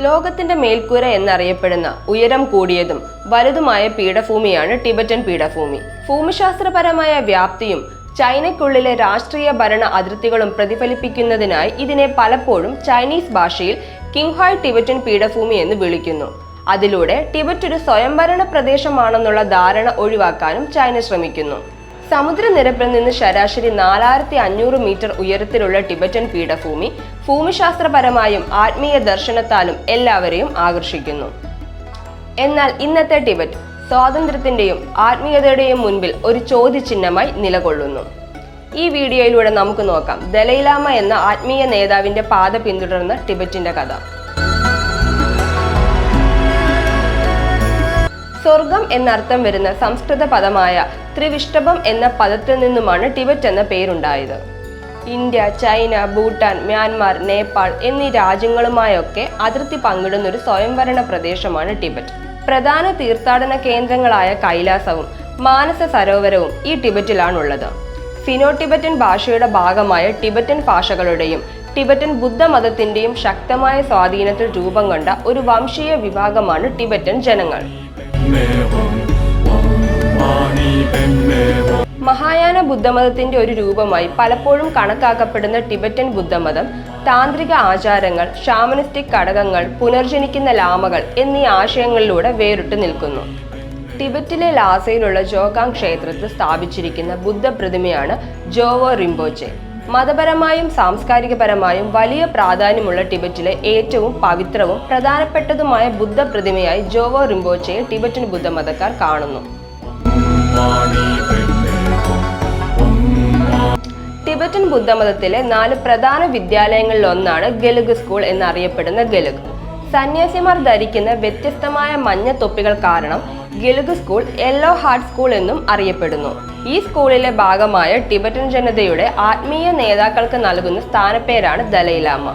ലോകത്തിന്റെ മേൽക്കൂര എന്നറിയപ്പെടുന്ന ഉയരം കൂടിയതും വലുതുമായ പീഠഭൂമിയാണ് ടിബറ്റൻ പീഠഭൂമി. ഭൂമിശാസ്ത്രപരമായ വ്യാപ്തിയും ചൈനയ്ക്കുള്ളിലെ രാഷ്ട്രീയ ഭരണ അതിർത്തികളും പ്രതിഫലിപ്പിക്കുന്നതിനായി ഇതിനെ പലപ്പോഴും ചൈനീസ് ഭാഷയിൽ കിങ്ഹായ് ടിബറ്റൻ പീഠഭൂമി എന്ന് വിളിക്കുന്നു. അതിലൂടെ ടിബറ്റ് ഒരു സ്വയംഭരണ പ്രദേശമാണെന്നുള്ള ധാരണ ഒഴിവാക്കാനും ചൈന ശ്രമിക്കുന്നു. സമുദ്രനിരപ്പിൽ നിന്ന് ശരാശരി നാലായിരത്തി അഞ്ഞൂറ് മീറ്റർ ഉയരത്തിലുള്ള ടിബറ്റൻ പീഠഭൂമി ഭൂമിശാസ്ത്രപരമായും ആത്മീയ ദർശനത്താലും എല്ലാവരെയും ആകർഷിക്കുന്നു. എന്നാൽ ഇന്നത്തെ ടിബറ്റ് സ്വാതന്ത്ര്യത്തിന്റെയും ആത്മീയതയുടെയും മുൻപിൽ ഒരു ചോദ്യചിഹ്നമായി നിലകൊള്ളുന്നു. ഈ വീഡിയോയിലൂടെ നമുക്ക് നോക്കാം ദലൈലാമ എന്ന ആത്മീയ നേതാവിന്റെ പാത പിന്തുടർന്ന ടിബറ്റിന്റെ കഥ. സ്വർഗം എന്നർത്ഥം വരുന്ന സംസ്കൃത പദമായ ത്രിവിഷ്ടഭം എന്ന പദത്തിൽ നിന്നുമാണ് ടിബറ്റ് എന്ന പേരുണ്ടായത്. India China Bhutan Myanmar Nepal എന്നീ രാജ്യങ്ങളുമായൊക്കെ അതിർത്തി പങ്കിടുന്ന ഒരു സ്വയംഭരണ പ്രദേശമാണ് ടിബറ്റ്. പ്രധാന തീർത്ഥാടന കേന്ദ്രങ്ങളായ കൈലാസവും മാനസ സരോവരവും ഈ ടിബറ്റിലാണുള്ളത്. ഫിനോ ടിബറ്റൻ ഭാഷയുടെ ഭാഗമായ ടിബറ്റൻ ഭാഷകളുടെയും ടിബറ്റൻ ബുദ്ധമതത്തിന്റെയും ശക്തമായ സ്വാധീനത്തിൽ രൂപം കൊണ്ട ഒരു വംശീയ വിഭാഗമാണ് ടിബറ്റൻ ജനങ്ങൾ. മഹായാന ബുദ്ധമതത്തിന്റെ ഒരു രൂപമായി പലപ്പോഴും കണക്കാക്കപ്പെടുന്ന ടിബറ്റൻ ബുദ്ധമതം താന്ത്രിക ആചാരങ്ങൾ ഷാമനിസ്റ്റിക് ഘടകങ്ങൾ പുനർജനിക്കുന്ന ലാമകൾ എന്നീ ആശയങ്ങളിലൂടെ വേറിട്ട് നിൽക്കുന്നു. ടിബറ്റിലെ ലാസയിലുള്ള ജോകാങ് ക്ഷേത്രത്തിൽ സ്ഥാപിച്ചിരിക്കുന്ന ബുദ്ധ പ്രതിമയാണ് ജോവോ റിംബോച്ചെ മതപരമായും സാംസ്കാരികപരമായും വലിയ പ്രാധാന്യമുള്ള ടിബറ്റിലെ ഏറ്റവും പവിത്രവും പ്രധാനപ്പെട്ടതുമായ ബുദ്ധ പ്രതിമയായി ജോവോ റിംബോച്ചയെ ടിബറ്റൻ ബുദ്ധമതക്കാർ കാണുന്നു. ടിബറ്റൻ ബുദ്ധമതത്തിലെ നാല് പ്രധാന വിദ്യാലയങ്ങളിലൊന്നാണ് ഗലുഗ് സ്കൂൾ എന്നറിയപ്പെടുന്ന ഗലുഗ്. സന്യാസിമാർ ധരിക്കുന്ന വ്യത്യസ്തമായ മഞ്ഞ തൊപ്പികൾ കാരണം Gelug school yellow hat school എന്നും അറിയപ്പെടുന്നു. ഈ സ്കൂളിലെ ഭാഗമായ ടിബറ്റൻ ജനതയുടെ ആത്മീയ നേതാക്കൾക്ക് നൽകുന്ന സ്ഥാനപ്പേരാണ് ദലൈലാമ.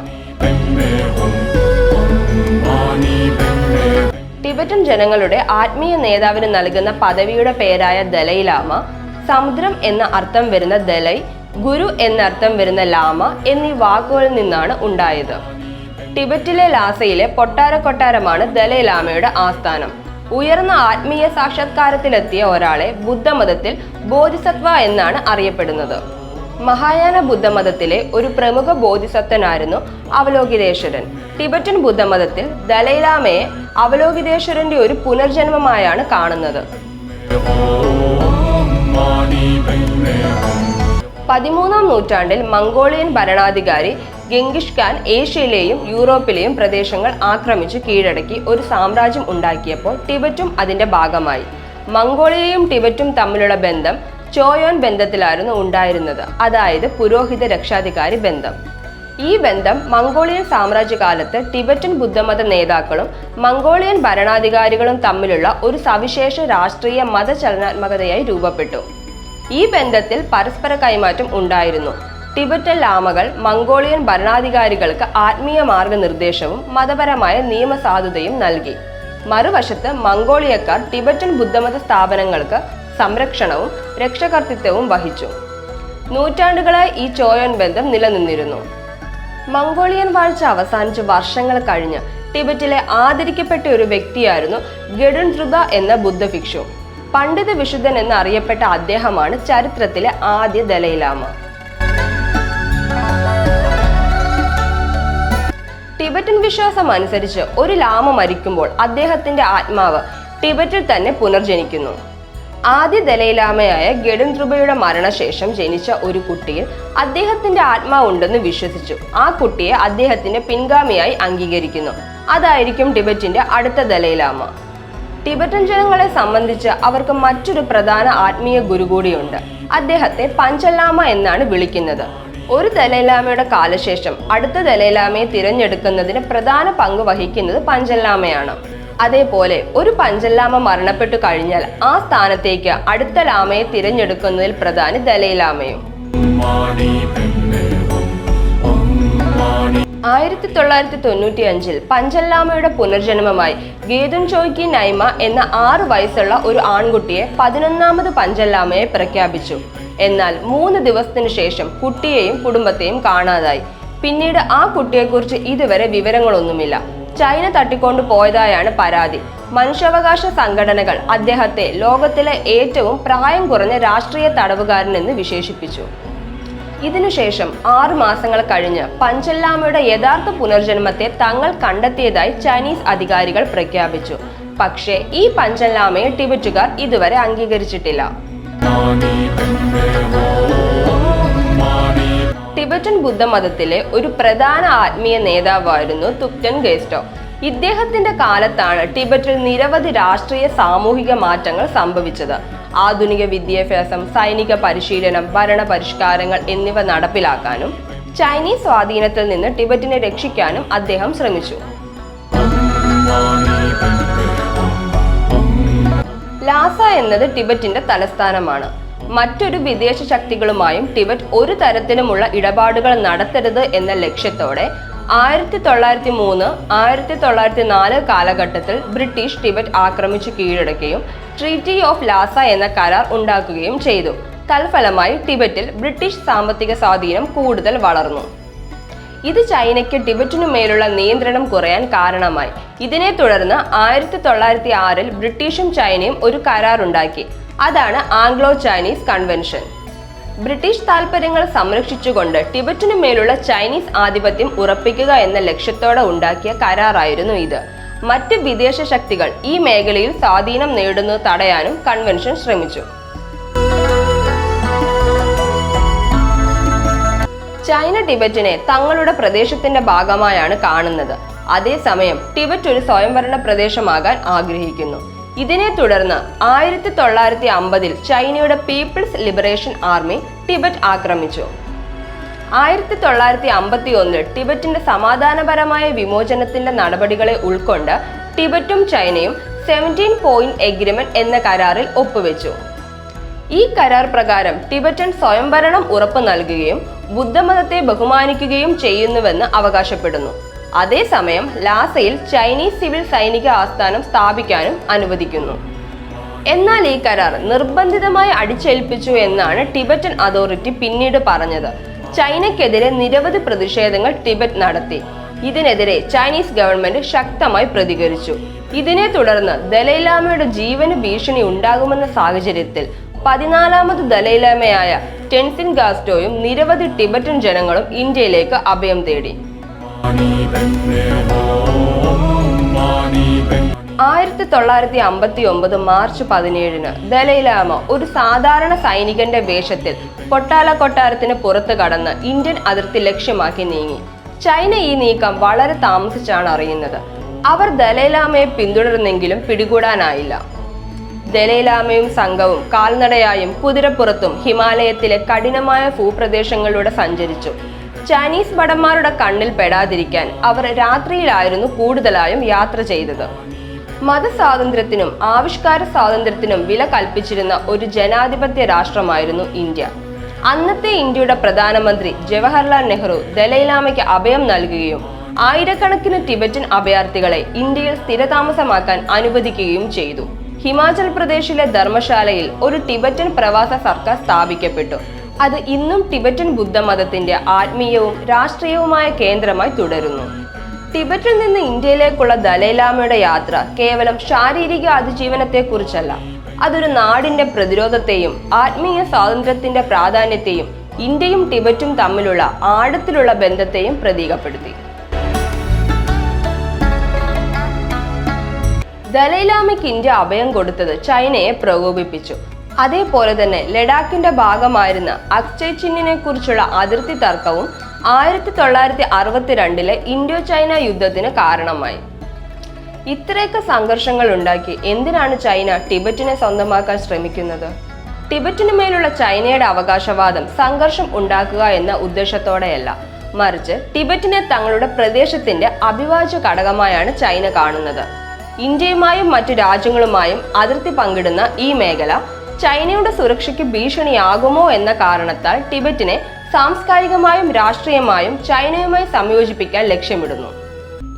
ടിബറ്റൻ ജനങ്ങളുടെ ആത്മീയ നേതാവിന് നൽകുന്ന പദവിയുടെ പേരായ ദലൈലാമ സമുദ്രം എന്ന അർത്ഥം വരുന്ന ദലൈ ഗുരു എന്നർത്ഥം വരുന്ന ലാമ എന്നീ വാക്കുകളിൽ നിന്നാണ് ഉണ്ടായത്. ടിബറ്റിലെ ലാസയിലെ പൊട്ടാര കൊട്ടാരമാണ് ദലൈലാമയുടെ ആസ്ഥാനം. ഉയർന്ന ആത്മീയ സാക്ഷാത്കാരത്തിലെത്തിയ ഒരാളെ ബുദ്ധമതത്തിൽ ബോധിസത്വ എന്നാണ് അറിയപ്പെടുന്നത്. മഹായാന ബുദ്ധമതത്തിലെ ഒരു പ്രമുഖ ബോധിസത്വനായിരുന്നു അവലോകിതേശ്വരൻ. ടിബറ്റൻ ബുദ്ധമതത്തിൽ ദലൈലാമയെ അവലോകിതേശ്വരന്റെ ഒരു പുനർജന്മമായാണ് കാണുന്നത്. പതിമൂന്നാം നൂറ്റാണ്ടിൽ മംഗോളിയൻ ഭരണാധികാരി ഗംഗിഷ് ഖാൻ ഏഷ്യയിലെയും യൂറോപ്പിലെയും പ്രദേശങ്ങൾ ആക്രമിച്ച് കീഴടക്കി ഒരു സാമ്രാജ്യം ഉണ്ടാക്കിയപ്പോൾ ടിബറ്റും അതിന്റെ ഭാഗമായി. മംഗോളിയയും ടിബറ്റും തമ്മിലുള്ള ബന്ധം ചോയോൻ ബന്ധത്തിലായിരുന്നു ഉണ്ടായിരുന്നത് അതായത് പുരോഹിത രക്ഷാധികാരി ബന്ധം. ഈ ബന്ധം മംഗോളിയൻ സാമ്രാജ്യകാലത്ത് ടിബറ്റൻ ബുദ്ധമത നേതാക്കളും മംഗോളിയൻ ഭരണാധികാരികളും തമ്മിലുള്ള ഒരു സവിശേഷ രാഷ്ട്രീയ മതചലനാത്മകതയായി രൂപപ്പെട്ടു. ഈ ബന്ധത്തിൽ പരസ്പര കൈമാറ്റം ഉണ്ടായിരുന്നു. ടിബറ്റൻ ലാമകൾ മംഗോളിയൻ ഭരണാധികാരികൾക്ക് ആത്മീയ മാർഗനിർദ്ദേശവും മതപരമായ നിയമസാധുതയും നൽകി. മറുവശത്ത് മംഗോളിയക്കാർ ടിബറ്റൻ ബുദ്ധമത സ്ഥാപനങ്ങൾക്ക് സംരക്ഷണവും രക്ഷകർത്തിത്വവും വഹിച്ചു. നൂറ്റാണ്ടുകളായി ഈ ചോയോൻ ബന്ധം നിലനിന്നിരുന്നു. മംഗോളിയൻ വാഴ്ച അവസാനിച്ച വർഷങ്ങൾ കഴിഞ്ഞ് ടിബറ്റിലെ ആദരിക്കപ്പെട്ട ഒരു വ്യക്തിയായിരുന്നു ഗഡുൻ ധ്രുബ എന്ന ബുദ്ധഭിക്ഷു. പണ്ഡിത വിശുദ്ധൻ എന്നറിയപ്പെട്ട അദ്ദേഹമാണ് ചരിത്രത്തിലെ ആദ്യ ദലൈലാമ ടിബറ്റൻ വിശ്വാസം അനുസരിച്ച് ഒരു ലാമ മരിക്കുമ്പോൾ അദ്ദേഹത്തിന്റെ ആത്മാവ് ടിബറ്റിൽ തന്നെ പുനർജനിക്കുന്നു. ആദ്യ ദലൈലാമയായ ഗഡുൻ ധ്രുബയുടെ മരണശേഷം ജനിച്ച ഒരു കുട്ടിയിൽ അദ്ദേഹത്തിന്റെ ആത്മാവുണ്ടെന്ന് വിശ്വസിച്ചു. ആ കുട്ടിയെ അദ്ദേഹത്തിന്റെ പിൻഗാമിയായി അംഗീകരിക്കുന്നു. അതായിരിക്കും ടിബറ്റിന്റെ അടുത്ത ദലൈലാമ. ടിബറ്റൻ ജനങ്ങളെ സംബന്ധിച്ച് അവർക്ക് മറ്റൊരു പ്രധാന ആത്മീയ ഗുരു കൂടിയുണ്ട്. അദ്ദേഹത്തെ പഞ്ചലാമ എന്നാണ് വിളിക്കുന്നത്. ഒരു ദലൈലാമയുടെ കാലശേഷം അടുത്ത ദലൈലാമയെ തിരഞ്ഞെടുക്കുന്നതിന് പ്രധാന പങ്ക് വഹിക്കുന്നത് പഞ്ചല്ലാമയാണ് അതേപോലെ ഒരു പഞ്ചല്ലാമ മരണപ്പെട്ടു കഴിഞ്ഞാൽ ആ സ്ഥാനത്തേക്ക് അടുത്ത ലാമയെ തിരഞ്ഞെടുക്കുന്നതിൽ പ്രധാനി ദലൈലാമയും. ആയിരത്തി തൊള്ളായിരത്തി തൊണ്ണൂറ്റി അഞ്ചിൽ പഞ്ചല്ലാമയുടെ പുനർജന്മമായി ഗേതുൻ ചോയ്ക്കി നൈമ എന്ന ആറ് വയസ്സുള്ള ഒരു ആൺകുട്ടിയെ പതിനൊന്നാമത് പഞ്ചല്ലാമയെ പ്രഖ്യാപിച്ചു. എന്നാൽ മൂന്ന് ദിവസത്തിന് ശേഷം കുട്ടിയെയും കുടുംബത്തെയും കാണാതായി. പിന്നീട് ആ കുട്ടിയെക്കുറിച്ച് ഇതുവരെ വിവരങ്ങളൊന്നുമില്ല. ചൈന തട്ടിക്കൊണ്ടു പോയതായാണ് പരാതി. മനുഷ്യാവകാശ സംഘടനകൾ അദ്ദേഹത്തെ ലോകത്തിലെ ഏറ്റവും പ്രായം കുറഞ്ഞ രാഷ്ട്രീയ തടവുകാരനെന്ന് വിശേഷിപ്പിച്ചു. ഇതിനുശേഷം ആറു മാസങ്ങൾ കഴിഞ്ഞ് പഞ്ചല്ലാമയുടെ യഥാർത്ഥ പുനർജന്മത്തെ തങ്ങൾ കണ്ടെത്തിയതായി ചൈനീസ് അധികാരികൾ പ്രഖ്യാപിച്ചു. പക്ഷേ ഈ പഞ്ചല്ലാമയെ ടിബറ്റുകാർ ഇതുവരെ അംഗീകരിച്ചിട്ടില്ല. ടിബറ്റൻ ബുദ്ധമതത്തിലെ ഒരു പ്രധാന ആത്മീയ നേതാവായിരുന്നു തുപ്റ്റൻ ഗേസ്റ്റോ ഇദ്ദേഹത്തിന്റെ കാലത്താണ് ടിബറ്റിൽ നിരവധി രാഷ്ട്രീയ സാമൂഹിക മാറ്റങ്ങൾ സംഭവിച്ചത്. ആധുനിക വിദ്യാഭ്യാസം സൈനിക പരിശീലനം ഭരണ പരിഷ്കാരങ്ങൾ എന്നിവ നടപ്പിലാക്കാനും ചൈനീസ് സ്വാധീനത്തിൽ നിന്ന് ടിബറ്റിനെ രക്ഷിക്കാനും അദ്ദേഹം ശ്രമിച്ചു. ലാസ എന്നത് ടിബറ്റിന്റെ തലസ്ഥാനമാണ്. മറ്റൊരു വിദേശ ശക്തികളുമായും ടിബറ്റ് ഒരു തരത്തിലുമുള്ള ഇടപാടുകൾ നടത്തരുത് എന്ന ലക്ഷ്യത്തോടെ ആയിരത്തി തൊള്ളായിരത്തി മൂന്ന് ആയിരത്തി തൊള്ളായിരത്തി നാല് കാലഘട്ടത്തിൽ ബ്രിട്ടീഷ് ടിബറ്റ് ആക്രമിച്ചു കീഴടക്കുകയും ട്രീറ്റി ഓഫ് ലാസ എന്ന കരാർ ഉണ്ടാക്കുകയും ചെയ്തു. തൽഫലമായി ടിബറ്റിൽ ബ്രിട്ടീഷ് സാമ്പത്തിക സ്വാധീനം കൂടുതൽ വളർന്നു. ഇത് ചൈനയ്ക്ക് ടിബറ്റിനു മേലുള്ള നിയന്ത്രണം കുറയാൻ കാരണമായി. ഇതിനെ തുടർന്ന് ആയിരത്തി തൊള്ളായിരത്തി ആറിൽ ബ്രിട്ടീഷും ചൈനയും ഒരു കരാറുണ്ടാക്കി. അതാണ് ആംഗ്ലോ ചൈനീസ് കൺവെൻഷൻ. ബ്രിട്ടീഷ് താൽപ്പര്യങ്ങൾ സംരക്ഷിച്ചുകൊണ്ട് ടിബറ്റിനു മേലുള്ള ചൈനീസ് ആധിപത്യം ഉറപ്പിക്കുക എന്ന ലക്ഷ്യത്തോടെ ഉണ്ടാക്കിയ കരാറായിരുന്നു ഇത്. മറ്റ് വിദേശ ശക്തികൾ ഈ മേഖലയിൽ സ്വാധീനം നേടുന്നത് തടയാനും കൺവെൻഷൻ ശ്രമിച്ചു. ചൈന ടിബറ്റിനെ തങ്ങളുടെ പ്രദേശത്തിന്റെ ഭാഗമായാണ് കാണുന്നത്. അതേസമയം ടിബറ്റ് ഒരു സ്വയംഭരണ പ്രദേശമാകാൻ ആഗ്രഹിക്കുന്നു. ഇതിനെ തുടർന്ന് ആയിരത്തി തൊള്ളായിരത്തി അമ്പതിൽ ചൈനയുടെ പീപ്പിൾസ് ലിബറേഷൻ ആർമി ടിബറ്റ് ആക്രമിച്ചു. ആയിരത്തി തൊള്ളായിരത്തി അമ്പത്തി ഒന്നിൽ ടിബറ്റിന്റെ സമാധാനപരമായ വിമോചനത്തിന്റെ നടപടികളെ ഉൾക്കൊണ്ട് ടിബറ്റും ചൈനയും സെവന്റീൻ പോയിന്റ് എഗ്രിമെന്റ് എന്ന കരാറിൽ ഒപ്പുവെച്ചു. ഈ കരാർ പ്രകാരം ടിബറ്റൻ സ്വയംഭരണം ഉറപ്പു നൽകുകയും ബുദ്ധമതത്തെ ബഹുമാനിക്കുകയും ചെയ്യുന്നുവെന്ന് അവകാശപ്പെടുന്നു. അതേസമയം ലാസയിൽ ചൈനീസ് സിവിൽ സൈനിക ആസ്ഥാനം സ്ഥാപിക്കാനും അനുവദിക്കുന്നു. എന്നാൽ ഈ കരാർ നിർബന്ധിതമായി അടിച്ചേൽപ്പിച്ചു എന്നാണ് ടിബറ്റൻ അതോറിറ്റി പിന്നീട് പറഞ്ഞത്. ചൈനയ്ക്കെതിരെ നിരവധി പ്രതിഷേധങ്ങൾ ടിബറ്റ് നടത്തി. ഇതിനെതിരെ ചൈനീസ് ഗവൺമെന്റ് ശക്തമായി പ്രതികരിച്ചു. ഇതിനെ തുടർന്ന് ദലൈലാമയുടെ ജീവന് ഭീഷണി ഉണ്ടാകുമെന്ന സാഹചര്യത്തിൽ പതിനാലാമത് ദലൈലാമയായ ടെൻസിൻ ഗാസ്റ്റോയും നിരവധി ടിബറ്റൻ ജനങ്ങളും ഇന്ത്യയിലേക്ക് അഭയം തേടി. ആയിരത്തി തൊള്ളായിരത്തി അമ്പത്തി ഒമ്പത് മാർച്ച് പതിനേഴിന് ദലൈലാമ ഒരു സാധാരണ സൈനികന്റെ വേഷത്തിൽ കൊട്ടാല കൊട്ടാരത്തിന് പുറത്ത് കടന്ന് ഇന്ത്യൻ അതിർത്തി ലക്ഷ്യമാക്കി നീങ്ങി. ചൈന ഈ നീക്കം വളരെ താമസിച്ചാണ് അറിയുന്നത്. അവർ ദലൈലാമയെ പിന്തുടർന്നെങ്കിലും പിടികൂടാനായില്ല. ദലൈലാമയും സംഘവും കാൽനടയായും കുതിരപ്പുറത്തും ഹിമാലയത്തിലെ കഠിനമായ ഭൂപ്രദേശങ്ങളിലൂടെ സഞ്ചരിച്ചു. ചൈനീസ് ഭടന്മാരുടെ കണ്ണിൽ പെടാതിരിക്കാൻ അവർ രാത്രിയിലായിരുന്നു കൂടുതലായും യാത്ര ചെയ്തത്. മതസ്വാതന്ത്ര്യത്തിനും ആവിഷ്കാര സ്വാതന്ത്ര്യത്തിനും വില കൽപ്പിച്ചിരുന്ന ഒരു ജനാധിപത്യ രാഷ്ട്രമായിരുന്നു ഇന്ത്യ. അന്നത്തെ ഇന്ത്യയുടെ പ്രധാനമന്ത്രി ജവഹർലാൽ നെഹ്റു ദലൈലാമയ്ക്ക് അഭയം നൽകുകയും ആയിരക്കണക്കിന് ടിബറ്റൻ അഭയാർത്ഥികളെ ഇന്ത്യയിൽ സ്ഥിരതാമസമാക്കാൻ അനുവദിക്കുകയും ചെയ്തു. ഹിമാചൽ പ്രദേശിലെ ധർമ്മശാലയിൽ ഒരു ടിബറ്റൻ പ്രവാസ സർക്കാർ സ്ഥാപിക്കപ്പെട്ടു. അത് ഇന്നും ടിബറ്റൻ ബുദ്ധമതത്തിന്റെ ആത്മീയവും രാഷ്ട്രീയവുമായ കേന്ദ്രമായി തുടരുന്നു. ടിബറ്റിൽ നിന്ന് ഇന്ത്യയിലേക്കുള്ള ദലൈലാമയുടെ യാത്ര കേവലം ശാരീരിക അതിജീവനത്തെക്കുറിച്ചല്ല. അതൊരു നാടിന്റെ പ്രതിരോധത്തെയും ആത്മീയ സ്വാതന്ത്ര്യത്തിന്റെ പ്രാധാന്യത്തെയും ഇന്ത്യയും ടിബറ്റും തമ്മിലുള്ള ആഴത്തിലുള്ള ബന്ധത്തെയും പ്രതീകപ്പെടുത്തി. ദലൈലാമയ്ക്ക് ഇന്ത്യ അഭയം കൊടുത്തത് ചൈനയെ പ്രകോപിപ്പിച്ചു. അതേപോലെ തന്നെ ലഡാക്കിന്റെ ഭാഗമായിരുന്ന അക്ഷയ് ചിന്നിനെ കുറിച്ചുള്ള അതിർത്തി തർക്കവും ആയിരത്തി തൊള്ളായിരത്തി അറുപത്തിരണ്ടിലെ ഇൻഡോ ചൈന യുദ്ധത്തിന് കാരണമായി. ഇത്രയൊക്കെ സംഘർഷങ്ങൾ ഉണ്ടാക്കി എന്തിനാണ് ചൈന ടിബറ്റിനെ സ്വന്തമാക്കാൻ ശ്രമിക്കുന്നത്? ടിബറ്റിനു മേലുള്ള ചൈനയുടെ അവകാശവാദം സംഘർഷം ഉണ്ടാക്കുക എന്ന ഉദ്ദേശത്തോടെയല്ല. മറിച്ച് ടിബറ്റിനെ തങ്ങളുടെ പ്രദേശത്തിന്റെ അഭിവാജ്യ ഘടകമായാണ് ചൈന കാണുന്നത്. ഇന്ത്യയുമായും മറ്റു രാജ്യങ്ങളുമായും അതിർത്തി പങ്കിടുന്ന ഈ മേഖല ചൈനയുടെ സുരക്ഷയ്ക്ക് ഭീഷണിയാകുമോ എന്ന കാരണത്താൽ ടിബറ്റിനെ സാംസ്കാരികമായും രാഷ്ട്രീയമായും ചൈനയുമായി സംയോജിപ്പിക്കാൻ ലക്ഷ്യമിടുന്നു.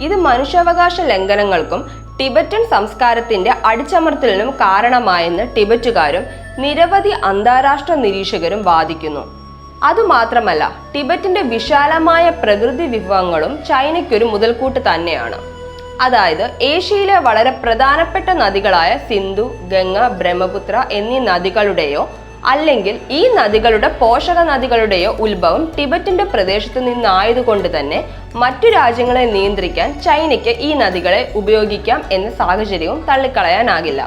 ഇത് മനുഷ്യാവകാശ ലംഘനങ്ങൾക്കും ടിബറ്റൻ സംസ്കാരത്തിന്റെ അടിച്ചമർത്തലിനും കാരണമായെന്ന് ടിബറ്റുകാരും നിരവധി അന്താരാഷ്ട്ര നിരീക്ഷകരും വാദിക്കുന്നു. അതുമാത്രമല്ല ടിബറ്റിന്റെ വിശാലമായ പ്രകൃതി വിഭവങ്ങളും ചൈനയ്ക്കൊരു മുതൽക്കൂട്ട് തന്നെയാണ്. അതായത് ഏഷ്യയിലെ വളരെ പ്രധാനപ്പെട്ട നദികളായ സിന്ധു ഗംഗ ബ്രഹ്മപുത്ര എന്നീ നദികളുടെയോ അല്ലെങ്കിൽ ഈ നദികളുടെ പോഷക നദികളുടെയോ ഉത്ഭവം ടിബറ്റിന്റെ പ്രദേശത്ത് നിന്നായതുകൊണ്ട് തന്നെ മറ്റു രാജ്യങ്ങളെ നിയന്ത്രിക്കാൻ ചൈനയ്ക്ക് ഈ നദികളെ ഉപയോഗിക്കാം എന്ന സാഹചര്യവും തള്ളിക്കളയാനാകില്ല.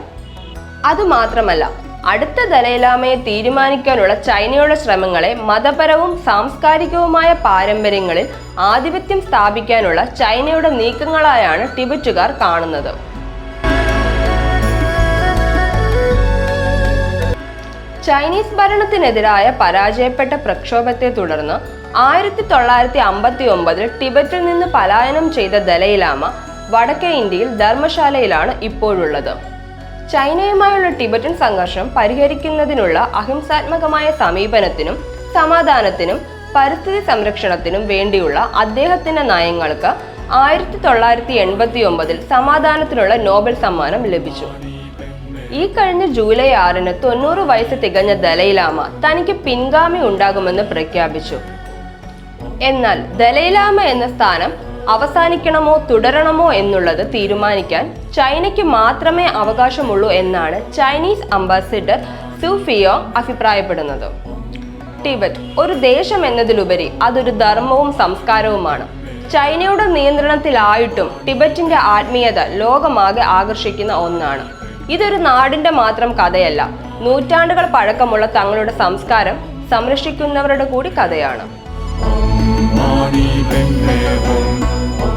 അതുമാത്രമല്ല അടുത്ത ദലൈലാമയെ തീരുമാനിക്കാനുള്ള ചൈനയുടെ ശ്രമങ്ങളെ മതപരവും സാംസ്കാരികവുമായ പാരമ്പര്യങ്ങളിൽ ആധിപത്യം സ്ഥാപിക്കാനുള്ള ചൈനയുടെ നീക്കങ്ങളായാണ് ടിബറ്റുകാർ കാണുന്നത്. ചൈനീസ് ഭരണത്തിനെതിരായ പരാജയപ്പെട്ട പ്രക്ഷോഭത്തെ തുടർന്ന് ആയിരത്തി തൊള്ളായിരത്തി അമ്പത്തി ഒമ്പതിൽ ടിബറ്റിൽ നിന്ന് പലായനം ചെയ്ത ദലൈലാമ വടക്കേ ഇന്ത്യയിൽ ധർമ്മശാലയിലാണ് ഇപ്പോഴുള്ളത്. ചൈനയുമായുള്ള ടിബറ്റൻ സംഘർഷം പരിഹരിക്കുന്നതിനുള്ള അഹിംസാത്മകമായ സമീപനത്തിനും സമാധാനത്തിനും പരിസ്ഥിതി സംരക്ഷണത്തിനും വേണ്ടിയുള്ള അദ്ദേഹത്തിന്റെ നയങ്ങൾക്ക് ആയിരത്തി തൊള്ളായിരത്തി എൺപത്തി ഒമ്പതിൽ സമാധാനത്തിനുള്ള നോബൽ സമ്മാനം ലഭിച്ചു. ഈ കഴിഞ്ഞ ജൂലൈ ആറിന് തൊണ്ണൂറ് വയസ്സ് തികഞ്ഞ ദലൈലാമ തനിക്ക് പിൻഗാമി ഉണ്ടാകുമെന്ന് പ്രഖ്യാപിച്ചു. എന്നാൽ ദലൈലാമ എന്ന സ്ഥാനം അവസാനിക്കണമോ തുടരണമോ എന്നുള്ളത് തീരുമാനിക്കാൻ ചൈനയ്ക്ക് മാത്രമേ അവകാശമുള്ളൂ എന്നാണ് ചൈനീസ് അംബാസിഡർ സുഫിയോ അഭിപ്രായപ്പെടുന്നത്. ടിബറ്റ് ഒരു ദേശം എന്നതിലുപരി അതൊരു ധർമ്മവും സംസ്കാരവുമാണ്. ചൈനയുടെ നിയന്ത്രണത്തിലായിട്ടും ടിബറ്റിന്റെ ആത്മീയത ലോകമാകെ ആകർഷിക്കുന്ന ഒന്നാണ്. ഇതൊരു നാടിന്റെ മാത്രം കഥയല്ല നൂറ്റാണ്ടുകൾ പഴക്കമുള്ള തങ്ങളുടെ സംസ്കാരം സംരക്ഷിക്കുന്നവരുടെ കൂടി കഥയാണ്. นีเป็นเมอง